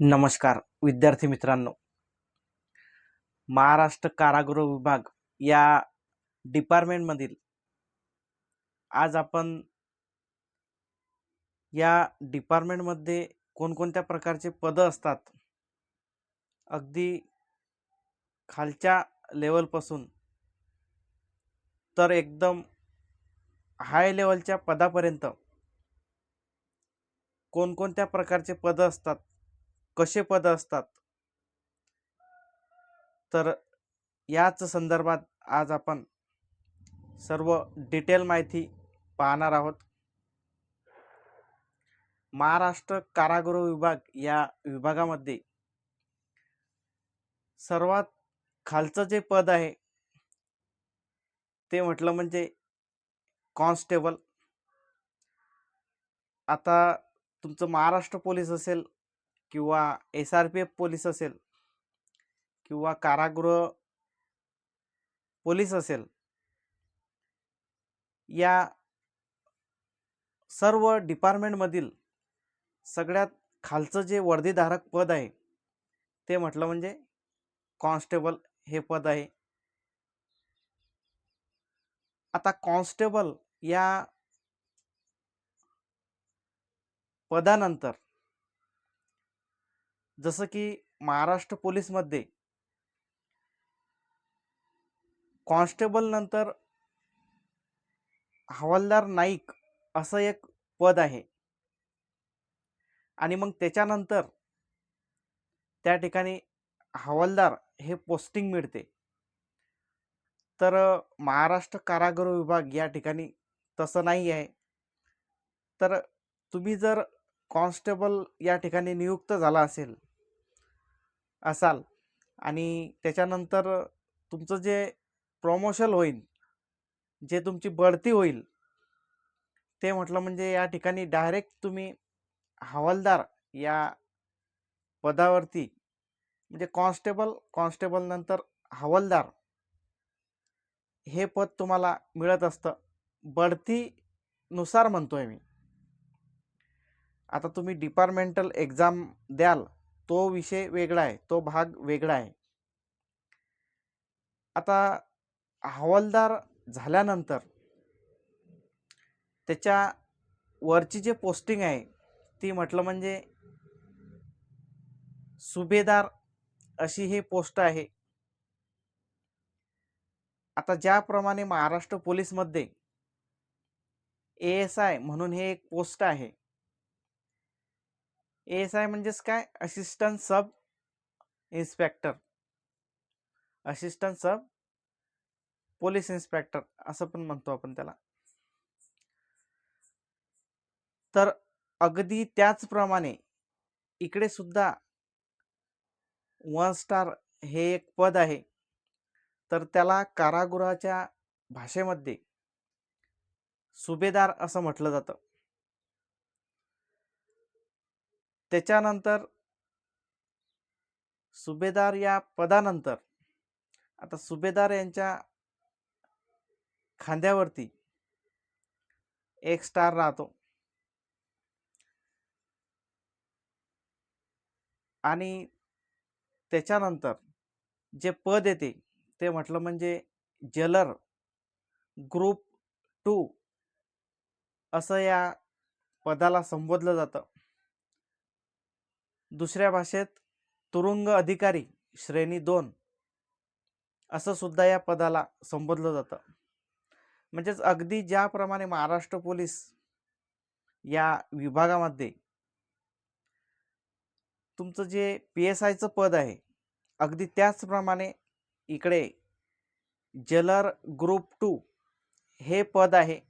नमस्कार विद्यार्थी मित्रांनो. महाराष्ट्र कारागृह विभाग या डिपार्टमेंटमधील आज आपण या डिपार्टमेंटमध्ये कोणकोणत्या प्रकारचे पदं असतात अगदी खालच्या लेवलपासून तर एकदम हाय लेवलच्या पदापर्यंत कोणकोणत्या प्रकारचे पदं असतात कसे पद असतात? तर याच संदर्भात आज आपण सर्व डिटेल माहिती पाहणार आहोत. महाराष्ट्र कारागृह विभाग या विभागामध्ये सर्वात खालचं जे पद आहे ते म्हटलं म्हणजे कॉन्स्टेबल आता तुमचं महाराष्ट्र पोलीस असेल किंवा S R P F police असेल किंवा कारागृह पोलीस असेल या सर्व डिपार्टमेंटमधील सगळ्यात खालचं जे वर्दीधारक पद आहे ते म्हटलं म्हणजे कॉन्स्टेबल हे पद आहे. आता कॉन्स्टेबल या पदानंतर जसं की महाराष्ट्र पोलीसमध्ये कॉन्स्टेबल नंतर हवालदार नाईक असं एक पद आहे. आणि मग त्याच्यानंतर त्या ठिकाणी हवालदार हे पोस्टिंग मिळते. तर महाराष्ट्र कारागृह विभाग या ठिकाणी तसं नाही आहे. तर तुम्ही जर कॉन्स्टेबल या ठिकाणी नियुक्त झाला असेल असाल आणि त्याच्यानंतर तुमचं जे प्रमोशन होईल जे तुमची बढती होईल ते म्हटलं म्हणजे या ठिकाणी डायरेक्ट तुम्ही हवालदार या पदावरती म्हणजे कॉन्स्टेबल कॉन्स्टेबल नंतर हवालदार हे पद तुम्हाला मिळत असतं. बढतीनुसार म्हणतोय मी. आता तुम्ही डिपार्टमेंटल एक्झाम द्याल तो विषय वेगळा आहे तो भाग वेगळा आहे. आता हवालदार झाल्यानंतर त्याच्या वरची जे पोस्टिंग आहे ती म्हटलं म्हणजे सुभेदार अशी ही पोस्ट आहे. आता ज्याप्रमाणे महाराष्ट्र पोलीसमध्ये ए एस आय म्हणून हे एक पोस्ट आहे. एस आय म्हणजेच काय? Assistant sub inspector assistant sub police inspector असं पण म्हणतो आपण त्याला. तर अगदी त्याचप्रमाणे इकडे सुद्धा वन स्टार हे एक पद आहे. तर त्याला कारागृहाच्या भाषेमध्ये सुभेदार असं म्हटलं जातं. त्याच्यानंतर सुभेदार या पदानंतर आता सुभेदार यांच्या खांद्यावरती एक स्टार राहतो. आणि त्याच्यानंतर जे पद येते ते म्हटलं म्हणजे जलर ग्रुप टू असं या पदाला संबोधलं जातं. दुसऱ्या भाषेत तुरुंग अधिकारी श्रेणी दोन असं सुद्धा या पदाला संबोधलं जातं. म्हणजेच अगदी ज्याप्रमाणे महाराष्ट्र पोलीस या विभागामध्ये तुमचं जे पी एस आयचं पद आहे अगदी त्याचप्रमाणे इकडे जलर ग्रुप टू हे पद आहे.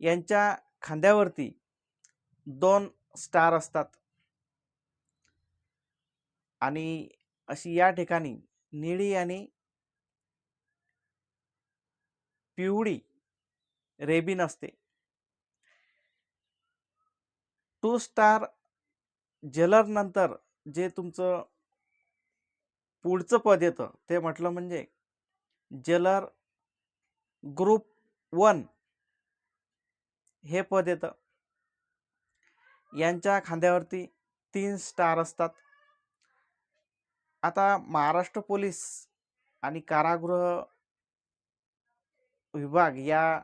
यांच्या खांद्यावरती दोन स्टार असतात. आणि अशी या ठिकाणी निळी आणि पिवळी रेबिन असते. टू स्टार जलर नंतर जे तुमचं पुढचं पद येतं ते म्हटलं म्हणजे जलर ग्रुप वन हे पद येतं. यांच्या खांद्यावरती तीन स्टार असतात. आता महाराष्ट्र पोलीस आणि कारागृह विभाग या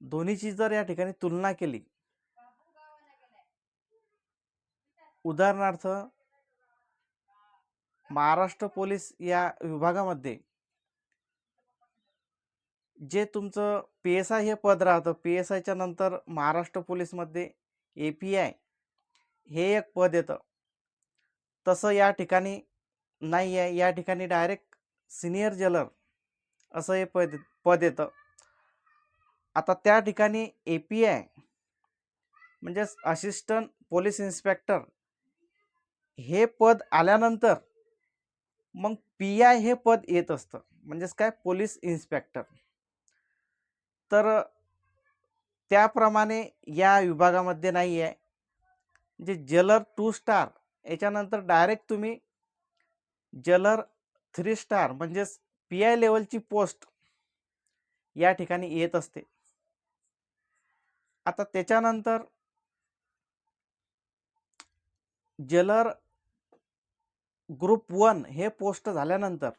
दोन्हीची जर या ठिकाणी तुलना केली. उदाहरणार्थ महाराष्ट्र पोलीस या विभागामध्ये जे तुमचं पी एस आय हे पद राहतं पी एस आयच्या नंतर महाराष्ट्र पोलीसमध्ये ए पी आय हे एक पद येतं. तसं या ठिकाणी नाही आहे. या ठिकाणी डायरेक्ट सिनियर जेलर असं हे पद पद येतं. आता त्या ठिकाणी ए पी आय म्हणजेच असिस्टंट पोलीस इन्स्पेक्टर हे पद आल्यानंतर मग पी आय हे पद येत असतं. म्हणजेच काय? पोलीस इन्स्पेक्टर तर त्याप्रमाणे या विभागामध्ये नाही आहे. जे जलर टू स्टार याच्यानंतर डायरेक्ट तुम्ही जलर थ्री स्टार म्हणजेच पी आय लेवलची पोस्ट या ठिकाणी येत असते. आता त्याच्यानंतर जलर ग्रुप वन हे पोस्ट झाल्यानंतर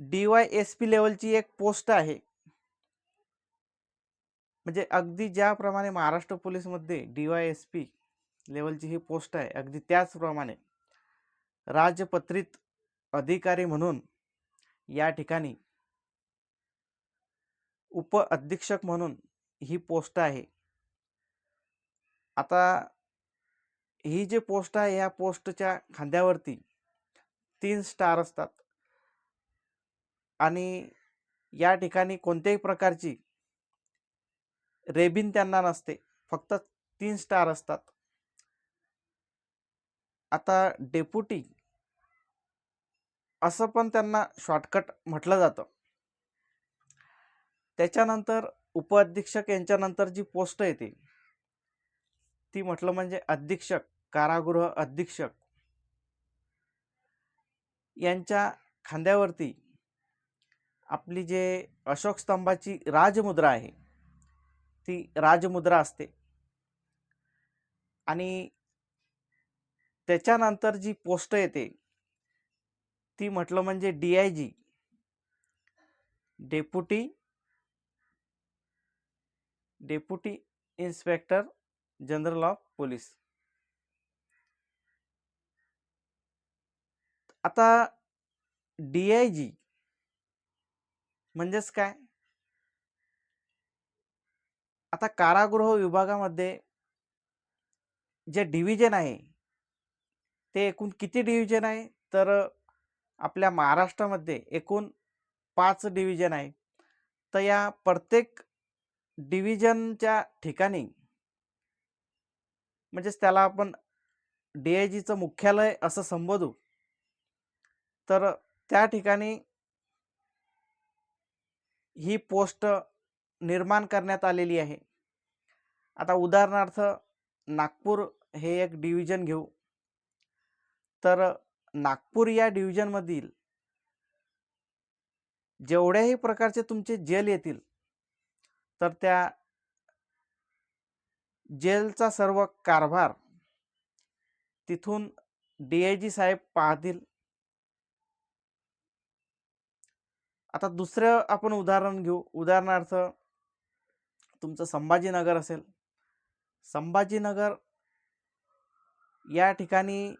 डी वाय एस पी लेवलची एक पोस्ट आहे. म्हणजे अगदी ज्याप्रमाणे महाराष्ट्र पोलीसमध्ये डी वाय एस पी लेवलची ही पोस्ट आहे अगदी त्याचप्रमाणे राजपत्रित अधिकारी म्हणून या ठिकाणी उप अधीक्षक म्हणून ही पोस्ट आहे. आता ही जी पोस्ट आहे या पोस्टच्या खांद्यावरती तीन स्टार असतात. आणि या ठिकाणी कोणत्याही प्रकारची रेबिन त्यांना नसते. फक्त तीन स्टार असतात. आता डेप्युटी असं पण त्यांना शॉर्टकट म्हटलं जातं. त्याच्यानंतर उपअधीक्षक यांच्यानंतर जी पोस्ट येते ती म्हटलं म्हणजे अधीक्षक कारागृह अधीक्षक यांच्या खांद्यावरती आपली जे अशोक स्तंभाची राजमुद्रा आहे ती राजमुद्रा असते. आणि त्याच्यानंतर जी पोस्ट येते ती म्हटलं म्हणजे D I G deputy deputy inspector general of police आता डी आय जी म्हणजेच काय? आता कारागृह विभागामध्ये जे डिव्हिजन आहे ते एकूण किती डिव्हिजन आहे? तर आपल्या महाराष्ट्रामध्ये एकूण पाच डिव्हिजन आहे. तर या प्रत्येक डिव्हिजनच्या ठिकाणी म्हणजेच त्याला आपण डी आय जीचं मुख्यालय असं संबोधू. तर त्या ठिकाणी ही पोस्ट निर्माण करण्यात आलेली आहे. आता उदाहरणार्थ नागपूर हे एक डिव्हिजन घेऊ. तर नागपूर या डिव्हिजनमधील जेवढ्याही प्रकारचे तुमचे जेल येतील तर त्या जेलचा सर्व कारभार तिथून डी आय जी साहेब पाहतील. आता दुसरं आपण उदाहरण घेऊ. उदाहरणार्थ तुमचं संभाजीनगर असेल. संभाजीनगर या ठिकाणी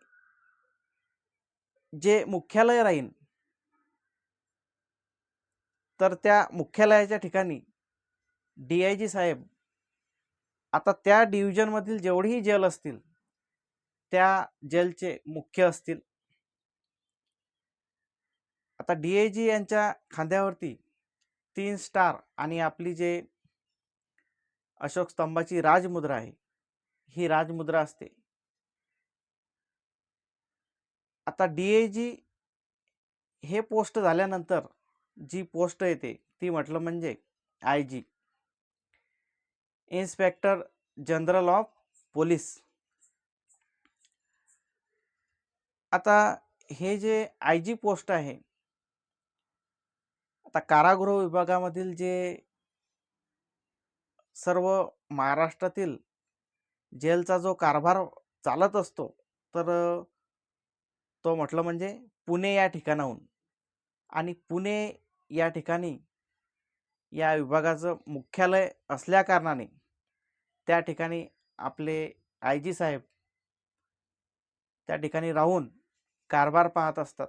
जे मुख्यालय राहील तर त्या मुख्यालयाच्या ठिकाणी डी आय जी साहेब आता त्या डिव्हिजनमधील जेवढेही जेल असतील त्या जेलचे मुख्य असतील. आता डी आय जी यांच्या खांद्यावरती तीन स्टार आणि आपली जे अशोक स्तंभाची राजमुद्रा आहे ही राजमुद्रा असते. आता डी आय जी हे पोस्ट झाल्यानंतर जी पोस्ट येते ती म्हटलं म्हणजे I G inspector general of police आता हे जे आय जी पोस्ट आहे आता कारागृह विभागामधील जे सर्व महाराष्ट्रातील जेलचा जो कारभार चालत असतो तर तो म्हटलं म्हणजे पुणे या ठिकाणाहून आणि पुणे या ठिकाणी या विभागाचं मुख्यालय असल्याकारणाने त्या ठिकाणी आपले आय जी साहेब त्या ठिकाणी राहून कारभार पाहत असतात.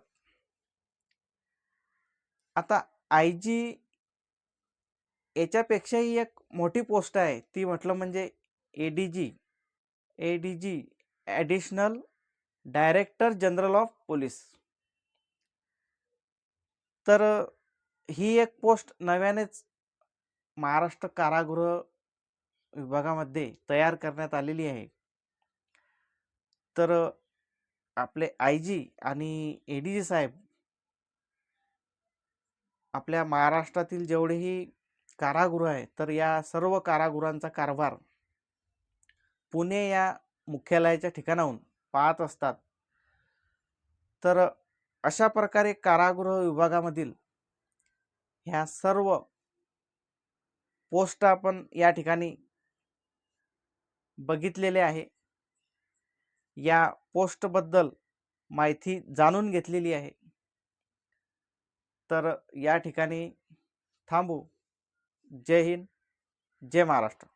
आता आय जी याच्यापेक्षाही एक मोठी पोस्ट आहे. ती म्हटलं म्हणजे A D G A D G additional director general of police तर ही एक पोस्ट नव्यानेच महाराष्ट्र कारागृह विभागामध्ये तयार करण्यात आलेली आहे. तर आपले आय जी आणि ए डी जी साहेब आपल्या महाराष्ट्रातील जेवढेही कारागृह आहे तर या सर्व कारागृहांचा कारभार पुणे या मुख्यालयाच्या ठिकाणाहून पाहत असतात. तर अशा प्रकारे कारागृह विभागामधील ह्या सर्व पोस्ट आपण या ठिकाणी बघितलेले आहे. या पोस्टबद्दल माहिती जाणून घेतलेली आहे. तर या ठिकाणी थांबू. जय हिंद जय महाराष्ट्र.